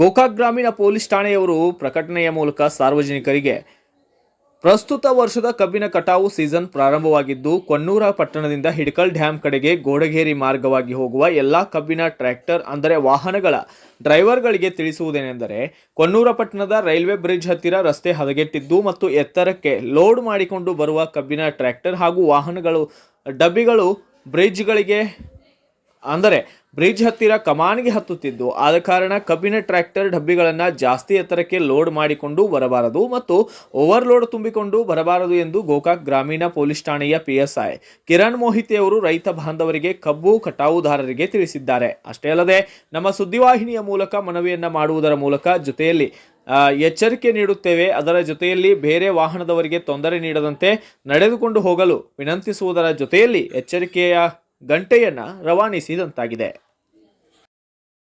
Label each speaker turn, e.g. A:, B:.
A: ಗೋಕಾಕ್ ಗ್ರಾಮೀಣ ಪೊಲೀಸ್ ಠಾಣೆಯವರು ಪ್ರಕಟಣೆಯ ಮೂಲಕ ಸಾರ್ವಜನಿಕರಿಗೆ ಪ್ರಸ್ತುತ ವರ್ಷದ ಕಬ್ಬಿನ ಕಟಾವು ಸೀಸನ್ ಪ್ರಾರಂಭವಾಗಿದ್ದು ಕೊನ್ನೂರ ಪಟ್ಟಣದಿಂದ ಹಿಡಕಲ್ ಡ್ಯಾಂ ಕಡೆಗೆ ಗೋಡಗೇರಿ ಮಾರ್ಗವಾಗಿ ಹೋಗುವ ಎಲ್ಲ ಕಬ್ಬಿನ ಟ್ರ್ಯಾಕ್ಟರ್, ಅಂದರೆ ವಾಹನಗಳ ಡ್ರೈವರ್ಗಳಿಗೆ ತಿಳಿಸುವುದೇನೆಂದರೆ ಕೊನ್ನೂರ ಪಟ್ಟಣದ ರೈಲ್ವೆ ಬ್ರಿಡ್ಜ್ ಹತ್ತಿರ ರಸ್ತೆ ಹದಗೆಟ್ಟಿದ್ದು ಮತ್ತು ಎತ್ತರಕ್ಕೆ ಲೋಡ್ ಮಾಡಿಕೊಂಡು ಬರುವ ಕಬ್ಬಿನ ಟ್ರ್ಯಾಕ್ಟರ್ ಹಾಗೂ ವಾಹನಗಳು, ಡಬ್ಬಿಗಳು ಬ್ರಿಡ್ಜ್ಗಳಿಗೆ, ಅಂದರೆ ಬ್ರಿಡ್ಜ್ ಹತ್ತಿರ ಕಮಾನಿಗೆ ಹತ್ತುತ್ತಿದ್ದು, ಆದ ಕಾರಣ ಕಬ್ಬಿನ ಟ್ರ್ಯಾಕ್ಟರ್ ಡಬ್ಬಿಗಳನ್ನು ಜಾಸ್ತಿ ಎತ್ತರಕ್ಕೆ ಲೋಡ್ ಮಾಡಿಕೊಂಡು ಬರಬಾರದು ಮತ್ತು ಓವರ್ಲೋಡ್ ತುಂಬಿಕೊಂಡು ಬರಬಾರದು ಎಂದು ಗೋಕಾಕ್ ಗ್ರಾಮೀಣ ಪೊಲೀಸ್ ಠಾಣೆಯ ಪಿಎಸ್ಐ ಕಿರಣ್ ಮೋಹಿತಿ ಅವರು ರೈತ ಬಾಂಧವರಿಗೆ ಕಬ್ಬು ಕಟಾವುದಾರರಿಗೆ ತಿಳಿಸಿದ್ದಾರೆ. ಅಷ್ಟೇ ಅಲ್ಲದೆ, ನಮ್ಮ ಸುದ್ದಿವಾಹಿನಿಯ ಮೂಲಕ ಮನವಿಯನ್ನು ಮಾಡುವುದರ ಮೂಲಕ ಜೊತೆಯಲ್ಲಿ ಎಚ್ಚರಿಕೆ ನೀಡುತ್ತೇವೆ. ಅದರ ಜೊತೆಯಲ್ಲಿ ಬೇರೆ ವಾಹನದವರಿಗೆ ತೊಂದರೆ ನೀಡದಂತೆ ನಡೆದುಕೊಂಡು ಹೋಗಲು ವಿನಂತಿಸುವುದರ ಜೊತೆಯಲ್ಲಿ ಎಚ್ಚರಿಕೆಯ ಗಂಟೆಯನ್ನ ರವಾನಿಸಿದಂತಾಗಿದೆ.